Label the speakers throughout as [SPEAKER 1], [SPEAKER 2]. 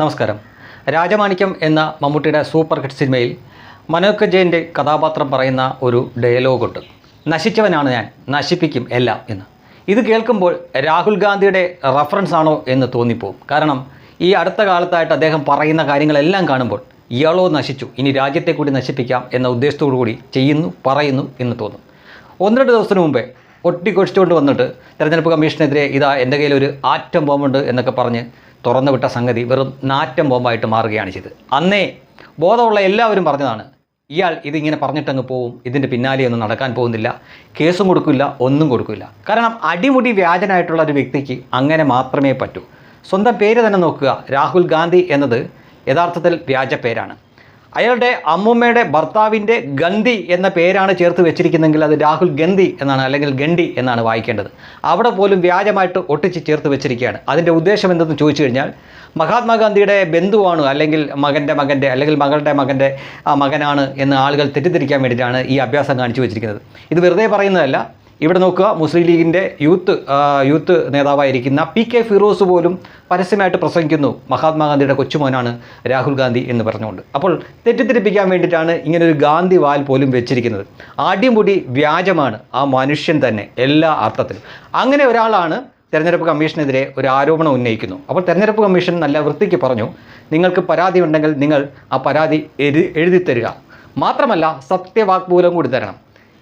[SPEAKER 1] നമസ്കാരം. രാജമാണിക്യം എന്ന മമ്മൂട്ടിയുടെ സൂപ്പർ ഹിറ്റ് സിനിമയിൽ മനോജ് ജയന്റെ കഥാപാത്രം പറയുന്ന ഒരു ഡയലോഗുണ്ട്. നശിച്ചവനാണ് ഞാൻ നശിപ്പിക്കും എല്ലാം എന്ന്. ഇത് കേൾക്കുമ്പോൾ രാഹുൽ ഗാന്ധിയുടെ റഫറൻസ് ആണോ എന്ന് തോന്നിപ്പോവും. കാരണം ഈ അടുത്ത കാലത്തായിട്ട് അദ്ദേഹം പറയുന്ന കാര്യങ്ങളെല്ലാം കാണുമ്പോൾ ഇയാളോ നശിച്ചു ഇനി രാജ്യത്തെ കൂടി നശിപ്പിക്കാം എന്ന ഉദ്ദേശത്തോടു കൂടി ചെയ്യുന്നു പറയുന്നു എന്ന് തോന്നും. ഒന്ന് രണ്ട് ദിവസത്തിന് മുമ്പേ ഒട്ടിക്കൊഴിച്ചുകൊണ്ട് വന്നിട്ട് തെരഞ്ഞെടുപ്പ് കമ്മീഷനെതിരെ ഇതാ എന്റെ കയ്യിൽ ഒരു ആറ്റം ബോംബുണ്ട് എന്നൊക്കെ പറഞ്ഞ് തുറന്നു വിട്ട സംഗതി വെറും നാറ്റം ബോംബായിട്ട് മാറുകയാണ് ചെയ്തത്. അന്നേ ബോധമുള്ള എല്ലാവരും പറഞ്ഞതാണ് ഇയാൾ ഇതിങ്ങനെ പറഞ്ഞിട്ടങ്ങ് പോവും ഇതിന്റെ പിന്നാലെയൊന്നും നടക്കാൻ പോകുന്നില്ല കേസും കൊടുക്കില്ല ഒന്നും കൊടുക്കില്ല. കാരണം അടിമുടി വ്യാജനായിട്ടുള്ള ഒരു വ്യക്തിക്ക് അങ്ങനെ മാത്രമേ പറ്റൂ. സ്വന്തം പേര് തന്നെ നോക്കുക രാഹുൽ ഗാന്ധി എന്നത് യഥാർത്ഥത്തിൽ വ്യാജ പേരാണ്. അയാളുടെ അമ്മൂമ്മയുടെ ഭർത്താവിന്റെ ഗന്ധി എന്ന പേരാണ് ചേർത്ത് വെച്ചിരിക്കുന്നതെങ്കിൽ അത് രാഹുൽ ഗന്ധി എന്നാണ് അല്ലെങ്കിൽ ഗണ്ടി എന്നാണ് വായിക്കേണ്ടത്. അവിടെ പോലും വ്യാജമായിട്ട് ഒട്ടിച്ച് ചേർത്ത് വെച്ചിരിക്കുകയാണ്. അതിന്റെ ഉദ്ദേശം എന്തെന്ന് ചോദിച്ചു കഴിഞ്ഞാൽ മഹാത്മാഗാന്ധിയുടെ ബന്ധുവാണ് അല്ലെങ്കിൽ മകന്റെ മകന്റെ അല്ലെങ്കിൽ മകളുടെ മകന്റെ മകനാണ് എന്ന് ആളുകൾ തെറ്റിദ്ധരിക്കാൻ വേണ്ടിയിട്ടാണ് ഈ അഭ്യാസം കാണിച്ചു വെച്ചിരിക്കുന്നത്. ഇത് വെറുതെ പറയുന്നതല്ല ഇവിടെ നോക്കുക മുസ്ലിം ലീഗിന്റെ യൂത്ത് യൂത്ത് നേതാവായിരിക്കുന്ന പി കെ ഫിറോസ് പോലും പരസ്യമായിട്ട് പ്രസംഗിക്കുന്നു. മഹാത്മാഗാന്ധിയുടെ കൊച്ചുമോനാണ് രാഹുൽ ഗാന്ധി എന്ന് പറഞ്ഞുകൊണ്ട്. അപ്പോൾ തെറ്റിദ്ധരിപ്പിക്കാൻ വേണ്ടിയിട്ടാണ് ഇങ്ങനൊരു ഗാന്ധി വാൽ പോലും വെച്ചിരിക്കുന്നത്. അടിമുടി വ്യാജമാണ് ആ മനുഷ്യൻ തന്നെ എല്ലാ അർത്ഥത്തിലും. അങ്ങനെ ഒരാളാണ് തെരഞ്ഞെടുപ്പ് കമ്മീഷനെതിരെ ഒരു ആരോപണം ഉന്നയിക്കുന്നു. അപ്പോൾ തെരഞ്ഞെടുപ്പ് കമ്മീഷൻ നല്ല വൃത്തിക്ക് പറഞ്ഞു നിങ്ങൾക്ക് പരാതി ഉണ്ടെങ്കിൽ നിങ്ങൾ ആ പരാതി എഴുതി തരിക മാത്രമല്ല സത്യവാക്മൂലം കൂടി തരണം.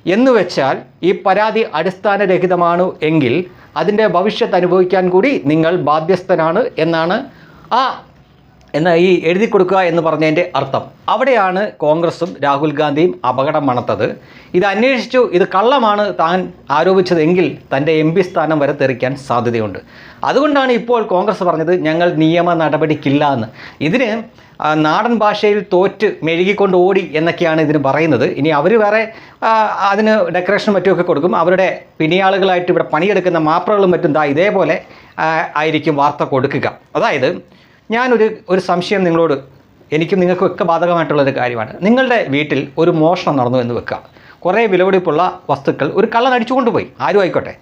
[SPEAKER 1] എന്ന് വെച്ചാൽ ഈ പരാതി അടിസ്ഥാനരഹിതമാണ് എങ്കിൽ അതിന്റെ ഭവിഷ്യത്ത് അനുഭവിക്കാൻ കൂടി നിങ്ങൾ ബാധ്യസ്ഥനാണ് എന്നാണ് ആ എന്ന ഈ എഴുതി കൊടുക്കുക എന്ന് പറഞ്ഞതിന്റെ അർത്ഥം. അവിടെയാണ് കോൺഗ്രസും രാഹുൽ ഗാന്ധിയും അപകടം മണത്തത്. ഇത് അന്വേഷിച്ചു ഇത് കള്ളമാണ് താൻ ആരോപിച്ചതെങ്കിൽ തന്റെ എം പി സ്ഥാനം വരെ തെറിക്കാൻ സാധ്യതയുണ്ട്. അതുകൊണ്ടാണ് ഇപ്പോൾ കോൺഗ്രസ് പറഞ്ഞത് ഞങ്ങൾ നിയമ നടപടിക്കില്ല എന്ന്. ഇതിന് നാടൻ ഭാഷയിൽ തോറ്റ് മെഴുകിക്കൊണ്ട് ഓടി എന്നൊക്കെയാണ് ഇതിന് പറയുന്നത്. ഇനി അവർ വേറെ അതിന് ഡെക്കറേഷൻ മറ്റുമൊക്കെ കൊടുക്കും. അവരുടെ പിണിയാളുകളായിട്ട് ഇവിടെ പണിയെടുക്കുന്ന മാപ്രകളും മറ്റും ദാ ഇതേപോലെ ആയിരിക്കും വാർത്ത കൊടുക്കുക. അതായത് ഞാനൊരു ഒരു സംശയം നിങ്ങളോട് എനിക്കും നിങ്ങൾക്കും ഒക്കെ ബാധകമായിട്ടുള്ളൊരു കാര്യമാണ്. നിങ്ങളുടെ വീട്ടിൽ ഒരു മോഷണം നടന്നു എന്ന് വെക്കുക. കുറേ വിലപിടിപ്പുള്ള വസ്തുക്കൾ ഒരു കള്ളൻ അടിച്ചു കൊണ്ടുപോയി. ആരും ആയിക്കോട്ടെ.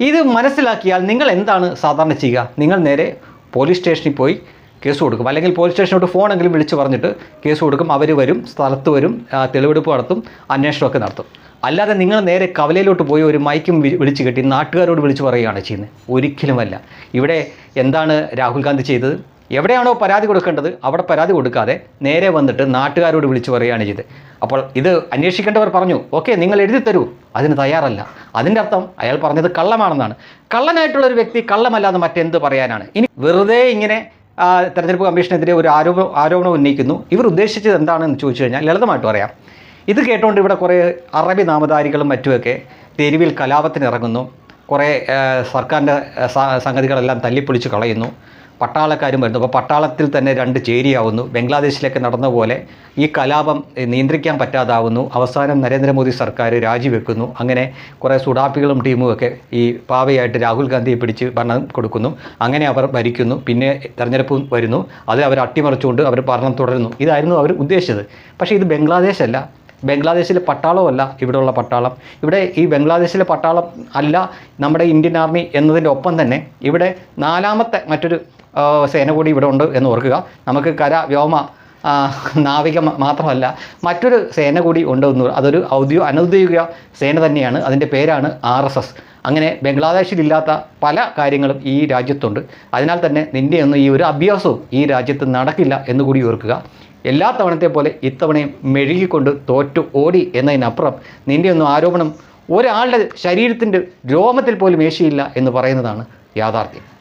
[SPEAKER 1] ഇത് മനസ്സിലാക്കിയാൽ നിങ്ങൾ എന്താണ് സാധാരണ ചെയ്യുക? നിങ്ങൾ നേരെ പോലീസ് സ്റ്റേഷനിൽ പോയി കേസ് കൊടുക്കും. അല്ലെങ്കിൽ പോലീസ് സ്റ്റേഷനോട്ട് ഫോണെങ്കിലും വിളിച്ച് പറഞ്ഞിട്ട് കേസ് കൊടുക്കും. അവർ വരും സ്ഥലത്ത് വരും തെളിവെടുപ്പ് നടത്തും അന്വേഷണമൊക്കെ നടത്തും. അല്ലാതെ നിങ്ങൾ നേരെ കവലയിലോട്ട് പോയി ഒരു മൈക്കും വിളിച്ചു കെട്ടി നാട്ടുകാരോട് വിളിച്ച് പറയുകയാണ് ചെയ്യുന്നത്. ഒരിക്കലുമല്ല. ഇവിടെ എന്താണ് രാഹുൽ ഗാന്ധി ചെയ്തത്? എവിടെയാണോ പരാതി കൊടുക്കേണ്ടത് അവിടെ പരാതി കൊടുക്കാതെ നേരെ വന്നിട്ട് നാട്ടുകാരോട് വിളിച്ച് പറയുകയാണ് ചെയ്തത്. അപ്പോൾ ഇത് അന്വേഷിക്കേണ്ടവർ പറഞ്ഞു ഓക്കെ നിങ്ങൾ എഴുതി തരൂ. അതിന് തയ്യാറല്ല. അതിന്റെ അർത്ഥം അയാൾ പറഞ്ഞത് കള്ളമാണെന്നാണ്. കള്ളനായിട്ടുള്ള ഒരു വ്യക്തി കള്ളമല്ലാതെ മറ്റെന്ത് പറയാനാണ്? ഇനി വെറുതെ ഇങ്ങനെ തെരഞ്ഞെടുപ്പ് കമ്മീഷനെതിരെ ഒരു ആരോപ ആരോപണം ഉന്നയിക്കുന്നു. ഇവർ ഉദ്ദേശിച്ചത് എന്താണെന്ന് ചോദിച്ചു കഴിഞ്ഞാൽ ലളിതമായിട്ട് പറയാം. ഇത് കേട്ടുകൊണ്ട് ഇവിടെ കുറേ അറബി നാമധാരികളും മറ്റുമൊക്കെ തെരുവിൽ കലാപത്തിന് ഇറങ്ങുന്നു കുറേ സർക്കാരിന്റെ സംഗതികളെല്ലാം തല്ലിപ്പൊളിച്ച് കളയുന്നു. പട്ടാളക്കാരും വരുന്നു. അപ്പോൾ പട്ടാളത്തിൽ തന്നെ രണ്ട് ചേരിയാവുന്നു. ബംഗ്ലാദേശിലേക്ക് നടന്ന പോലെ ഈ കലാപം നിയന്ത്രിക്കാൻ പറ്റാതാവുന്നു. അവസാനം നരേന്ദ്രമോദി സർക്കാർ രാജിവെക്കുന്നു. അങ്ങനെ കുറേ സുഡാപ്പികളും ടീമും ഒക്കെ ഈ പാവയായിട്ട് രാഹുൽ ഗാന്ധിയെ പിടിച്ച് ഭരണം കൊടുക്കുന്നു. അങ്ങനെ അവർ ഭരിക്കുന്നു. പിന്നെ തെരഞ്ഞെടുപ്പ് വരുന്നു. അത് അവർ അട്ടിമറിച്ചുകൊണ്ട് അവർ ഭരണം തുടരുന്നു. ഇതായിരുന്നു അവർ ഉദ്ദേശിച്ചത്. പക്ഷേ ഇത് ബംഗ്ലാദേശല്ല. ബംഗ്ലാദേശിലെ പട്ടാളമല്ല ഇവിടെയുള്ള പട്ടാളം. ഇവിടെ ഈ ബംഗ്ലാദേശിലെ പട്ടാളം അല്ല നമ്മുടെ ഇന്ത്യൻ ആർമി എന്നതിന്റെ ഒപ്പം തന്നെ ഇവിടെ നാലാമത്തെ മറ്റൊരു സേന കൂടി ഇവിടെ ഉണ്ട് എന്ന് ഓർക്കുക. നമുക്ക് കര വ്യോമ നാവിക മാത്രമല്ല മറ്റൊരു സേന കൂടി ഉണ്ട് എന്ന് അതൊരു ഔദ്യോ അനൗദ്യോഗിക സേന തന്നെയാണ്. അതിന്റെ പേരാണ് ആർ എസ് എസ്. അങ്ങനെ ബംഗ്ലാദേശിലില്ലാത്ത പല കാര്യങ്ങളും ഈ രാജ്യത്തുണ്ട്. അതിനാൽ തന്നെ നിന്റെ ഒന്നും ഈ ഒരു അഭ്യാസവും ഈ രാജ്യത്ത് നടക്കില്ല എന്ന് കൂടി ഓർക്കുക. എല്ലാ തവണത്തെ പോലെ ഇത്തവണയും മെഴുകിക്കൊണ്ട് തോറ്റു ഓടി എന്നതിനപ്പുറം നിന്റെ ഒന്നും ആരോപണം ഒരാളുടെ ശരീരത്തിന്റെ രോമത്തിൽ പോലും ഏശിയില്ല എന്ന് പറയുന്നതാണ് യാഥാർത്ഥ്യം.